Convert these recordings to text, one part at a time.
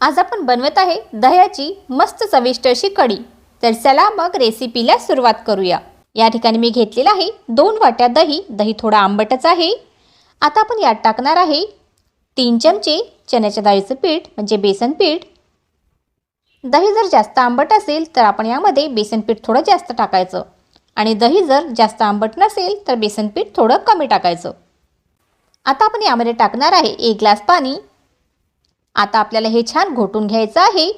आज आपण बनवत आहे दह्याची मस्त चविष्ट अशी कढी. तर चला मग रेसिपीला सुरुवात करूया. या ठिकाणी मी घेतलेलं आहे दोन वाट्या दही. दही थोडं आंबटच आहे. आता आपण यात टाकणार आहे तीन चमचे चण्याच्या डाळीचं पीठ म्हणजे बेसन पीठ. दही जर जास्त आंबट असेल तर आपण यामध्ये बेसन पीठ थोडं जास्त टाकायचं. आणि दही जर जास्त आंबट नसेल तर बेसन पीठ थोडं कमी टाकायचं. आता आपण यामध्ये टाकणार आहे एक ग्लास पाणी. आता आपल्याला हे छान घोटून घ्यायचं आहे.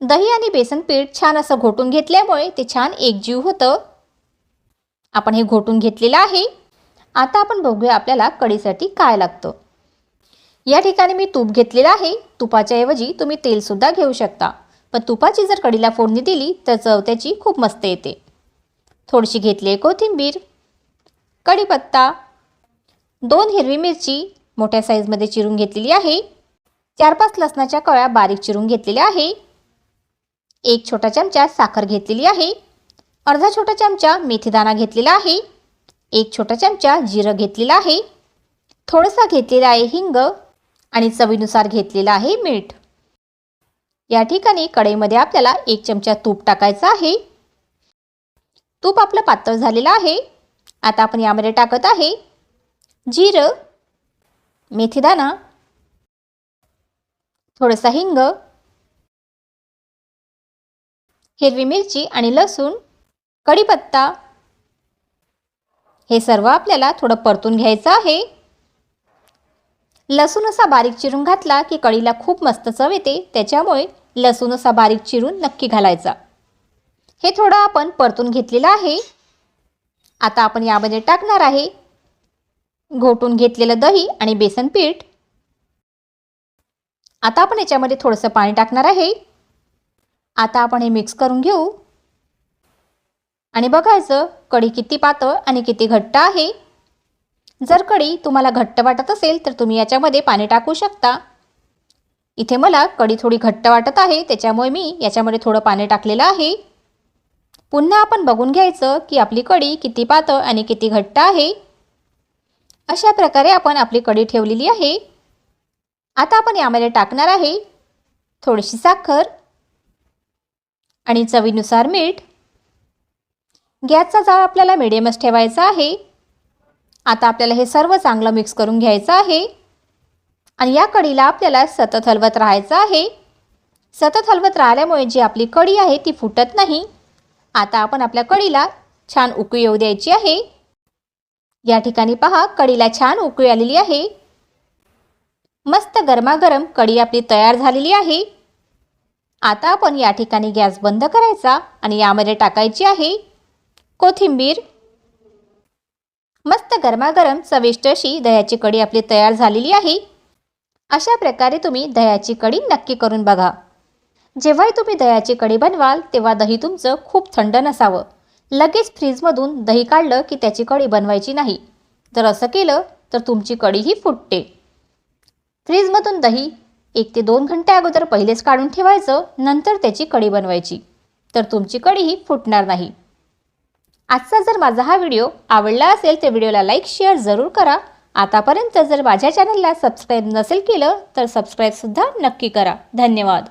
दही आणि बेसन पीठ छान असं घोटून घेतल्यामुळे ते छान एकजीव होतं. आपण हे घोटून घेतलेलं आहे. आता आपण बघूया आपल्याला कढीसाठी काय लागतं. या ठिकाणी मी तूप घेतलेलं आहे. तुपाच्या ऐवजी तुम्ही तेलसुद्धा घेऊ शकता. पण तुपाची जर कढीला फोडणी दिली तर चव त्याची खूप मस्त येते. थोडीशी घेतली आहे कोथिंबीर कढीपत्ता दोन हिरवी मिरची मोठ्या साईजमध्ये चिरून घेतलेली आहे. चार पाच लसणाच्या कळ्या बारीक चिरून घेतलेल्या आहे. एक छोटा चमचा साखर घेतलेली आहे. अर्धा छोटा चमचा मेथीदाणा घेतलेला आहे. एक छोटा चमचा जिरं घेतलेला आहे. थोडासा घेतलेला आहे हिंग आणि चवीनुसार घेतलेला आहे मीठ. या ठिकाणी कढईमध्ये आपल्याला एक चमचा तूप टाकायचं आहे. तूप आपलं पातळ झालेलं आहे. आता आपण यामध्ये टाकत आहे. जिरं मेथीदाणा थोडंसं हिंग हिरवी मिरची आणि लसूण कढीपत्ता. हे सर्व आपल्याला थोडं परतून घ्यायचं आहे. लसूण असा बारीक चिरून घातला की कढीला खूप मस्त चव येते त्याच्यामुळे लसूण असा बारीक चिरून नक्की घालायचा. हे थोडं आपण परतून घेतलेलं आहे. आता आपण यामध्ये टाकणार आहे. घोटून घेतलेलं दही आणि बेसन पीठ. आता आपण याच्यामध्ये थोडंसं पाणी टाकणार आहे. आता आपण हे मिक्स करून घेऊ. आणि बघायचं कढी किती पातळ आणि किती घट्ट आहे. जर कढी तुम्हाला घट्ट वाटत असेल तर तुम्ही याच्यामध्ये पाणी टाकू शकता. इथे मला कढी थोडी घट्ट वाटत आहे त्याच्यामुळे मी याच्यामध्ये थोडं पाणी टाकलेलं आहे. पुन्हा आपण बघून घ्यायचं की आपली कढी किती पातळ आणि किती घट्ट आहे. अशा प्रकारे आपण आपली कढी ठेवलेली आहे. आता आपण यामध्ये टाकणार आहे थोडीशी साखर आणि चवीनुसार मीठ. गॅसचा जाळ आपल्याला मिडियमच ठेवायचा आहे. आता आपल्याला हे सर्व चांगलं मिक्स करून घ्यायचं आहे. आणि या कढीला आपल्याला सतत हलवत राहायचं आहे. सतत हलवत राहिल्यामुळे जी आपली कढी आहे ती फुटत नाही. आता आपण आपल्या कढीला छान उकळी येऊ द्यायची आहे. या ठिकाणी पहा कढीला छान उकळी आलेली आहे. मस्त गरमागरम कढी आपली तयार झालेली आहे. आता आपण या ठिकाणी गॅस बंद करायचा आणि यामध्ये टाकायची आहे कोथिंबीर. मस्त गरमागरम चविष्ट अशी दह्याची कढी आपली तयार झालेली आहे. अशा प्रकारे तुम्ही दह्याची कढी नक्की करून बघा. जेव्हाही तुम्ही दह्याची कढी बनवाल तेव्हा दही तुमचं खूप थंड नसावं. लगेच फ्रीजमधून दही काढलं की त्याची कढी बनवायची नाही. जर असं केलं तर तुमची कढीही फुटते. फ्रीजमधून दही एक ते दोन घंटे अगोदर पहिलेच काढून ठेवायचं नंतर त्याची कढी बनवायची. तर तुमची कढीही फुटणार नाही. आजचा जर माझा हा व्हिडिओ आवडला असेल तर व्हिडिओला लाईक शेअर जरूर करा. आतापर्यंत जर माझ्या चॅनलला सबस्क्राईब नसेल केलं तर सबस्क्राईबसुद्धा नक्की करा. धन्यवाद.